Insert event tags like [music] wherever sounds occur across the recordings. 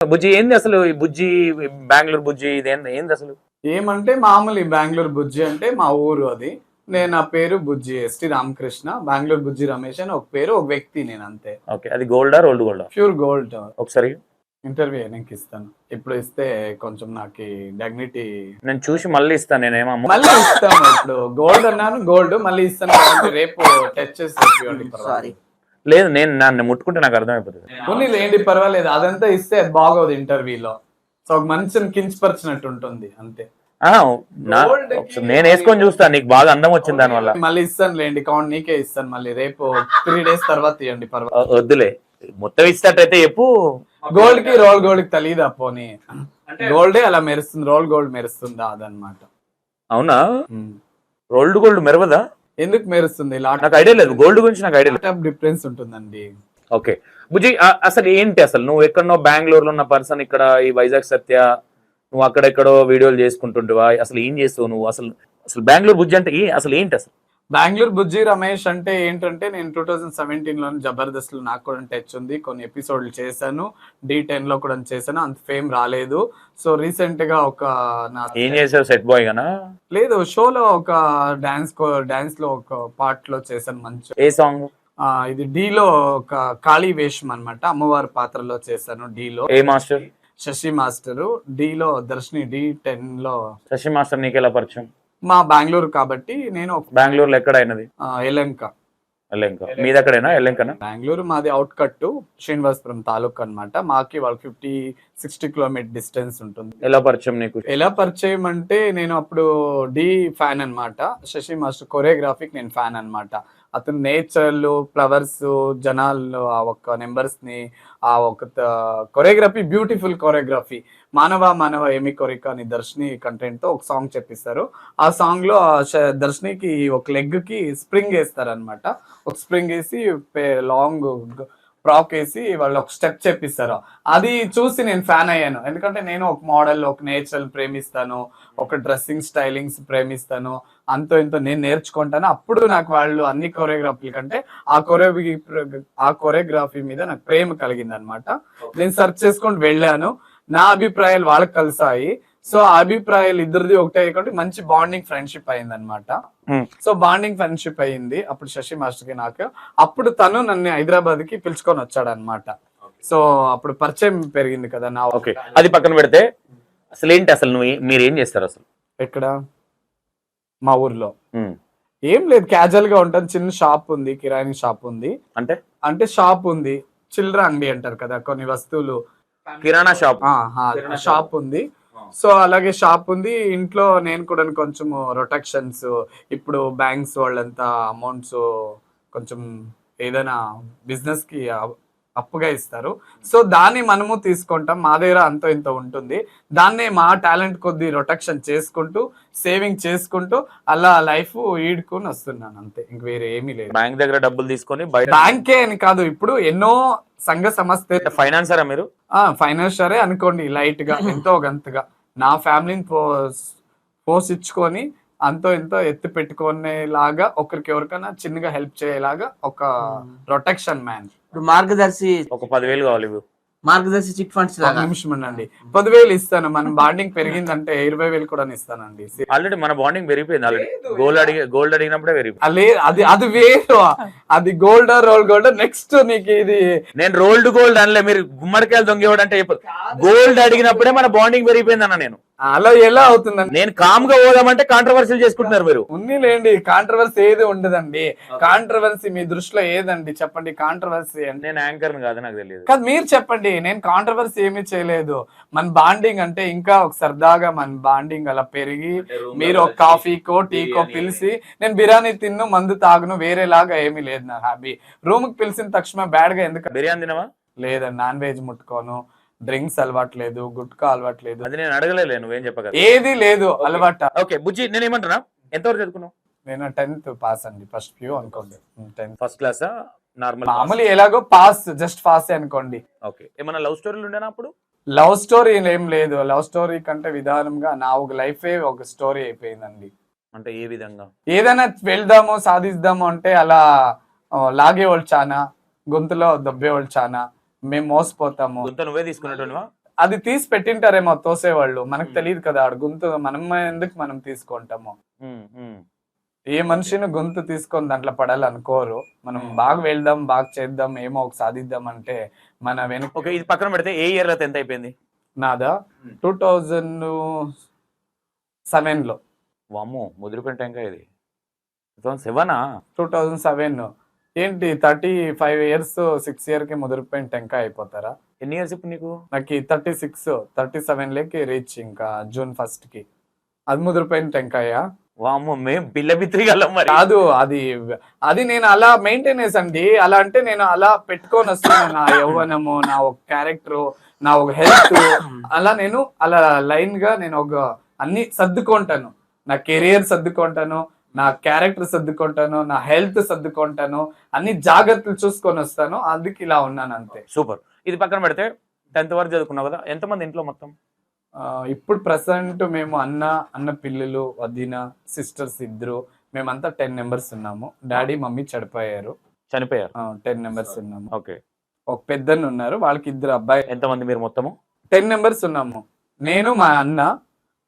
బుజ్జి ఏంది అసలు ఈ బుజ్జి బెంగళూరు బుజ్జి ఇది ఏంది ఏంది అసలు? ఏమంటే మామూలు ఈ బెంగళూరు బుజ్జి అంటే మా ఊరు అది. నేను నా పేరు బుజ్జి ఎస్టి రామకృష్ణ బెంగళూరు బుజ్జి రమేష్ అని ఒక పేరు ఒక వ్యక్తి నేను అంతే. ఓకే అది గోల్డా రోల్డ్ గోల్డా? Pure gold. ఒకసారి ఇంటర్వ్యూ వెనక్కి ఇస్తాను. ఇప్పుడు ఇస్తే కొంచెం నాకు డగ్నిటీ నేను చూసి మళ్ళీ ఇస్తాను నేనేమో అమ్మ. మళ్ళీ ఇస్తాను ఇప్పుడు. గోల్డ్ అన్నాను గోల్డ్ మళ్ళీ ఇస్తాను. రేపు టచ్ చేసి సారీ లేదు నేను నన్ను ముట్టుకుంటే నాకు అర్థమైపోతుంది. కొన్ని లేండి పర్వాలేదు. అదంతా ఇస్తే అది బాగోదు ఇంటర్వ్యూలో. సో ఒక మనిషిని కించపరిచినట్టు ఉంటుంది అంతే. ఆ, నా- ఒకసారి నేను వేసుకొని చూస్తాను నీకు బాగా అందం వచ్చింది దానివల్ల మళ్ళీ ఇస్తాను లేండి కౌంట్ నీకే ఇస్తాను మళ్ళీ రేపు త్రీ డేస్ తర్వాత ఇవ్వండి పర్వాలేదు. వద్దులే. మొత్తం ఇస్తాటైతే చెప్పు. గోల్డ్కి రోల్ గోల్డ్కి తెలియదా పోనీ? గోల్డే అలా మెరుస్తుంది రోల్ గోల్డ్ మెరుస్తుందా అదనమాట అవునా? రోల్డ్ గోల్డ్ మెరవదా? ఎందుకు మెరుస్తుంది? నాకు ఐడియా లేదు. గోల్డ్ గురించి నాకు ఐడియా లేదు. డిఫరెన్స్ ఉంటుందండి. ఓకే బుజ్జి అసలు ఏంటి అసలు? నువ్వు ఎక్కడనో బెంగళూరులో ఉన్న పర్సన్ ఇక్కడ ఈ వైజాగ్ సత్య నువ్వు అక్కడెక్కడో వీడియోలు చేసుకుంటుంటివా అసలు ఏం చేస్తావు నువ్వు? అసలు అసలు బెంగళూరు బుజ్జి అంటే అసలు ఏంటి అసలు? బెంగళూరు బుజ్జి రమేష్ అంటే ఏంటంటే నేను టూ థౌజండ్ సెవెంటీన్లో జబర్దస్త్లో నాకు కూడా టచ్ ఉంది. కొన్ని ఎపిసోడ్లు చేశాను. డి టెన్లో కూడా చేశాను. అంత ఫేమ్ రాలేదు. సో రీసెంట్గా ఒక నా ఏం చేసావు సెట్ బాయ్ గానా? లేదు షోలో ఒక డాన్స్ డాన్స్లో ఒక పార్ట్లో చేశాను మంచి. ఏ సాంగ్? ఇది డీలో ఒక కాళీ వేషం అన్నమాట. అమ్మవారి పాత్రలో చేశాను డీలో. ఏ మాస్టర్? శశి మాస్టరు. డీలో దర్శిని డి టెన్లో శశి మాస్టర్ నీకు ఎలా పరిచయం? మా బెంగళూరు కాబట్టి నేను బెంగళూరులో ఎక్కడ అయినది ఎలంక. బెంగళూరు మాది అవుట్ కట్ శ్రీనివాసపురం తాలూకా అన్నమాట. మాకి వాళ్ళకి ఫిఫ్టీ సిక్స్టీ కిలోమీటర్ డిస్టెన్స్ ఉంటుంది. ఎలా పరిచయం నీకు? ఎలా పరిచయం అంటే నేను అప్పుడు డి ఫ్యాన్ అన్నమాట. శశి మాస్టర్ కొరియోగ్రాఫిక్ నేను ఫ్యాన్ అన్నమాట. అతను నేచర్లు ఫ్లవర్స్ జనాలు ఆ ఒక్క నెంబర్స్ని ఆ ఒక కొరియోగ్రఫీ బ్యూటిఫుల్ కొరియోగ్రఫీ. మానవ మానవ ఏమి కోరిక అని దర్శిని కంటెంట్తో ఒక సాంగ్ చెప్పిస్తారు. ఆ సాంగ్లో ఆ శ- దర్శినికి ఒక లెగ్కి స్ప్రింగ్ వేస్తారు అనమాట ఒక స్ప్రింగ్ వేసి లాంగ్ ఫ్రాక్ వేసి వాళ్ళు ఒక స్టెప్ చెప్పిస్తారు. అది చూసి నేను ఫ్యాన్ అయ్యాను. ఎందుకంటే నేను ఒక మోడల్ ఒక నేచర్ ప్రేమిస్తాను ఒక డ్రెస్సింగ్ స్టైలింగ్స్ ప్రేమిస్తాను అంతో ఇంతో నేను నేర్చుకుంటాను. అప్పుడు నాకు వాళ్ళు అన్ని కొరియోగ్రఫీల కంటే ఆ కొరియోగ్రఫీ ఆ కొరియోగ్రఫీ మీద నాకు ప్రేమ కలిగింది అనమాట నేను సెర్చ్ చేసుకొని వెళ్ళాను. నా అభిప్రాయాలు వాళ్ళకి కలిసాయి. సో ఆ అభిప్రాయాలు ఇద్దరిది ఒకటే కాబట్టి మంచి బాండింగ్ ఫ్రెండ్షిప్ అయింది అనమాట. సో బాండింగ్ ఫ్రెండ్షిప్ అయింది. అప్పుడు శశి మాస్టర్కి నాకు. అప్పుడు తను నన్ను హైదరాబాద్కి పిలుచుకొని వచ్చాడు అనమాట సో అప్పుడు పరిచయం పెరిగింది కదా నా ఓకే. అది పక్కన పెడితే అసలు ఏంటి అసలు నువ్వు మీరు ఏం చేస్తారు అసలు? ఎక్కడ? మా ఊర్లో. ఏం లేదు క్యాజువల్గా ఉంటుంది చిన్న షాప్ ఉంది కిరాణి షాప్ ఉంది. అంటే? అంటే షాప్ ఉంది. చిల్లర అంగడి అంటారు కదా కొన్ని వస్తువులు. కిరాణా షాప్. ఆ, ఆ, షాప్. ఉంది. సో అలాగే షాప్ ఉంది. ఇంట్లో నేను కూడా కొంచెం రొటెక్షన్స్ ఇప్పుడు బ్యాంక్స్ వాళ్ళంతా అమౌంట్స్ కొంచెం ఏదైనా బిజినెస్కి అప్పుగా ఇస్తారు. సో దాన్ని మనము తీసుకుంటాం. మా దగ్గర అంతో ఇంత ఉంటుంది. దాన్నే మా టాలెంట్ కొద్ది రొటెక్షన్ చేసుకుంటూ సేవింగ్ చేసుకుంటూ అలా లైఫ్ ఈడుకొని వస్తున్నాను అంతే. ఇంక వేరే ఏమీ లేదు. బ్యాంక్ దగ్గర డబ్బులు తీసుకొని బ్యాంకే అని కాదు. ఇప్పుడు ఎన్నో సంఘ సంస్థ ఫైనాన్సరా మీరు? ఫైనాన్షియరే అనుకోండి లైట్గా [laughs] ఎంతో గంతగా. నా ఫ్యామిలీని పోస్ పోషించుకొని అంతో ఎంతో ఎత్తి పెట్టుకునేలాగా ఒకరికి ఎవరికైనా చిన్నగా హెల్ప్ చేయలాగా ఒక ప్రొటెక్షన్ మ్యాన్. ఇప్పుడు మార్గదర్శి ఒక పదివేలు కావాలి ఇవి. మార్గదర్శి చిట్ ఫండ్స్ నిమిషం ఉండండి. పదివేలు ఇస్తాను మన బాండింగ్ పెరిగిందంటే ఇరవై వేలు కూడా ఇస్తానండి. [laughs] ఆల్రెడీ మన బాండింగ్ పెరిగిపోయింది ఆల్రెడీ. గోల్డ్ అడిగి గోల్డ్ అడిగినప్పుడే పెరిగిపోయింది. అది అది వేరు. అది గోల్డ్ రోల్ గోల్డ్ నెక్స్ట్ నీకు ఇది. నేను రోల్డ్ గోల్డ్ అనలే మీరు గుమ్మడికాయలు దొంగేవాడు అంటే చెప్పదు గోల్డ్ అడిగినప్పుడే మన బాండింగ్ పెరిగిపోయింది అన్న నేను. అలా ఎలా అవుతుందండి? నేను కామ్గా పోదామంటే కాంట్రవర్సీలు చేసుకుంటున్నారు మీరు. ఉన్నిలేండి కాంట్రవర్సీ ఏది ఉండదండి. కాంట్రవర్సీ మీ దృష్టిలో ఏదండి? చెప్పండి కాంట్రవర్సీ అంటే. నేను యాంకర్ కాదు నాకు తెలియదు. కాదు మీరు చెప్పండి నేను కాంట్రవర్సీ ఏమీ చేయలేదు. మన బాండింగ్ అంటే ఇంకా ఒక సరదాగా మన బాండింగ్ అలా పెరిగి మీరు ఒక కాఫీకో టీకో పిలిచి నేను బిర్యానీ తిన్ను మందు తాగును వేరేలాగా ఏమీ లేదు నా హ్యాబీ రూమ్కి పిలిచిన తక్షణ బ్యాడ్గా ఎందుకు బిర్యానీ తినవా? లేదండి నాన్ వెజ్ ముట్టుకోను. డ్రింక్స్ అలవాట్లేదు గుట్కా అలవాట్లేదు. అది నేను అడగలేదు నువ్వేం చెప్పగలరు ఏది లేదు అలవాట? ఓకే బుజ్జి నేను ఏమంటున్నా ఎంతవరకు చదువుకున్నావు? నేను టెన్త్ పాస్ అండి ఫస్ట్ వ్యూ అనుకోండి. టెన్త్. ఫస్ట్ క్లాసా? నార్మల్ మామూలు ఎలాగో పాస్ జస్ట్ పాస్ అనుకోండి. ఓకే. ఏమన్నా లవ్ స్టోరీలు ఉండేనా అప్పుడు? లవ్ స్టోరీ ఏం లేదు. లవ్ స్టోరీ కంటే విధానంగా నా ఒక లైఫే ఒక స్టోరీ అయిపోయిందండి. అంటే ఏ విధంగా? ఏదైనా వెళ్దాము సాధిద్దాము అంటే అలా లాగేవాళ్ళు చాలా గొంతులో దబ్బేవాళ్ళు చాలా మేము మోసపోతాము. గుంత నువ్వే తీసుకున్నట్టువా అది తీసి పెట్టింటారేమో తోసేవాళ్ళు. మనకు తెలియదు కదా ఆడ గొంతు. మనం ఎందుకు మనం తీసుకుంటాము. ఏ మనిషిని గొంతు తీసుకొని దాంట్లో పడాలనుకోరు. మనం బాగా వెళ్దాం బాగా చేద్దాం ఏమో ఒక సాధిద్దాం అంటే మన వెనక ఓకే ఇది పక్కన పెడితే ఏ ఇయర్లో టెన్త్ అయిపోయింది? నాదా? టూ థౌజండ్ సెవెన్లో వామ్మో ముదిరిపోయిన టెంకాయ ఇది? Two thousand సెవెనా? Two thousand seven. ఏంటి థర్టీ ఫైవ్ ఇయర్స్ సిక్స్ ఇయర్కి ముదిరిపోయిన టెంకాయ అయిపోతారా? ఎన్ని ఇయర్స్ ఇప్పుడు నీకు? నాకు థర్టీ సిక్స్ థర్టీ సెవెన్ లేకి రీచ్ ఇంకా జూన్ ఫస్ట్కి. అది ముదిరిపోయిన టెంకాయ? వామ్మో మేము పిల్ల బిత్రి గలం మరి. కాదు అది అది నేను అలా మెయింటెనెన్స్ అండి అలా అంటే నేను అలా పెట్టుకొని వస్తున్నాను. నా యవ్వనము నా ఒక క్యారెక్టర్ నా ఒక హెల్త్ అలా నేను అలా లైన్గా నేను ఒక అన్ని సర్దుకుంటాను. నా కెరియర్ సర్దుకుంటాను. నా క్యారెక్టర్ సర్దుకుంటాను నా హెల్త్ సర్దుకుంటాను అన్ని జాగ్రత్తలు చూసుకొని వస్తాను అందుకు ఇలా ఉన్నాను అంతే. సూపర్. ఇది పక్కన పెడితే టెన్త్ వరకు చదువుకున్నావు కదా ఎంతమంది ఇంట్లో మొత్తం? ఇప్పుడు ప్రజెంట్ మేము అన్న అన్న పిల్లలు వదిన సిస్టర్స్ ఇద్దరు మేమంతా టెన్ మెంబర్స్ ఉన్నాము. డాడీ మమ్మీ చనిపోయారు. చనిపోయారు టెన్ మెంబర్స్ ఉన్నాము. ఓకే. ఒక పెద్దన్న ఉన్నారు వాళ్ళకి ఇద్దరు అబ్బాయి. ఎంతమంది మీరు మొత్తము? టెన్ మెంబర్స్ ఉన్నాము. నేను మా అన్న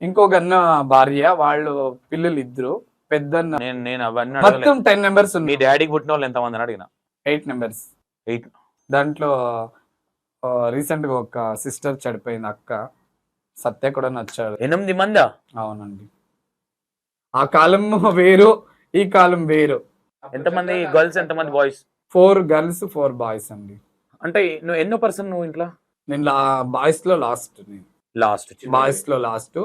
ఇంకొక అన్న భార్య వాళ్ళు పిల్లలు ఇద్దరు. పెద్దన్న. నేను నేను అవన్నీ అడగలేదు. మొత్తం టెన్ మెంబర్స్ మీ ఉన్నాయి డాడీకి పుట్టిన వాళ్ళు ఎంతమంది అని అడిగిన? ఎయిట్ మెంబర్స్ ఎయిట్ దాంట్లో రీసెంట్గా ఒక సిస్టర్ చనిపోయింది అక్క. సత్య కూడా నచ్చాడు. ఎనిమిది మందా? అవునండి. ఆ కాలం వేరు ఈ కాలం వేరు. ఎంతమంది గర్ల్స్ ఎంతమంది boys? Four girls four boys అండి. అంటే నువ్వు ఎన్నో పర్సన్ నువ్వు ఇంట్లో? నేను బాయ్స్లో లాస్ట్ లాస్ట్ బాయ్స్లో లాస్ట్.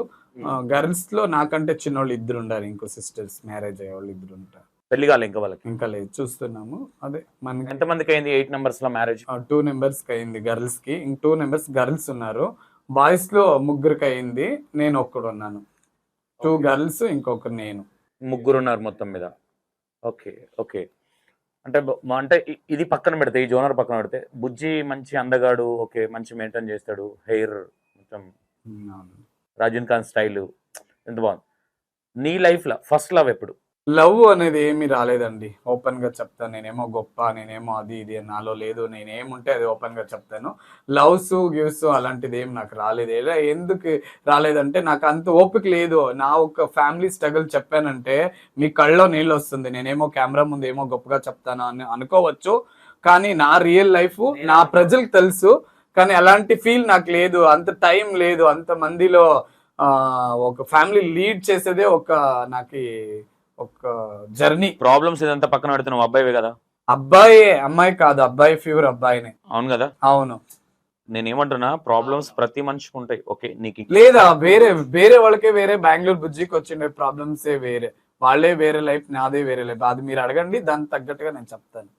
గర్ల్స్లో నాకంటే చిన్నోళ్ళు ఇద్దరు ఉండాలి ఇంకో సిస్టర్స్ మ్యారేజ్ అయ్యే వాళ్ళు ఇద్దరు ఉంటారు. పెళ్ళి కాలే ఇంకా వాళ్ళకి? ఇంకా లేదు చూస్తున్నాము. అదే మనకి ఎంతమందికి అయింది ఎయిట్ నంబర్స్లో మ్యారేజ్ టూ నెంబర్స్కి అయింది గర్ల్స్కి. ఇంక టూ నెంబర్స్ గర్ల్స్ ఉన్నారు. బాయ్స్లో ముగ్గురికి అయింది. నేను ఒక్కడు ఉన్నాను. టూ గర్ల్స్ ఇంకొక నేను. ముగ్గురు ఉన్నారు మొత్తం మీద. ఓకే ఓకే అంటే అంటే ఇది పక్కన పెడితే ఈ జోనర్ పక్కన పెడితే బుజ్జి మంచి అందగాడు ఓకే మంచి మెయింటైన్ చేస్తాడు హెయిర్ మొత్తం. రాజీవ్ ఖాన్ స్టైల్ ఎంత బాగుంది. నీ లైఫ్లో ఫస్ట్ లవ్ ఎప్పుడు? లవ్ అనేది ఏమీ రాలేదండి. ఓపెన్గా చెప్తాను నేనేమో గొప్ప నేనేమో అది ఇది నాలో లేదు నేనేముంటే అది ఓపెన్గా చెప్తాను. లవ్స్ గివ్స్ అలాంటిది ఏం నాకు రాలేదు. ఎలా ఎందుకు రాలేదంటే నాకు అంత ఓపిక లేదు. నా ఒక ఫ్యామిలీ స్ట్రగుల్ చెప్పానంటే మీ కళ్ళలో నీళ్ళు వస్తుంది. నేనేమో కెమెరా ముందు ఏమో గొప్పగా చెప్తాను అని అనుకోవచ్చు. కానీ నా రియల్ లైఫ్ నా ప్రజలకు తెలుసు. కానీ అలాంటి ఫీల్ నాకు లేదు. అంత టైం లేదు. అంత మందిలో ఒక ఫ్యామిలీ లీడ్ చేసేదే ఒక నాకు ఒక జర్నీ. ప్రాబ్లమ్స్ ఇదంతా పక్కన పెడితే నువ్వు అబ్బాయివే కదా? అబ్బాయి. అమ్మాయి కాదు. అబ్బాయి ప్యూర్ అబ్బాయినే. అవును కదా? అవును. నేను ఏమంటున్నా ప్రాబ్లమ్స్ ప్రతి మనిషికి ఉంటాయి. ఓకే నీకు లేదా వేరే వేరే వాళ్ళకే వేరే బెంగళూరు బుజ్జికి వచ్చిండే ప్రాబ్లమ్సే వేరే. వాళ్ళే వేరే లైఫ్ నాదే వేరే లైఫ్. అది మీరు అడగండి. దానికి తగ్గట్టుగా నేను చెప్తాను.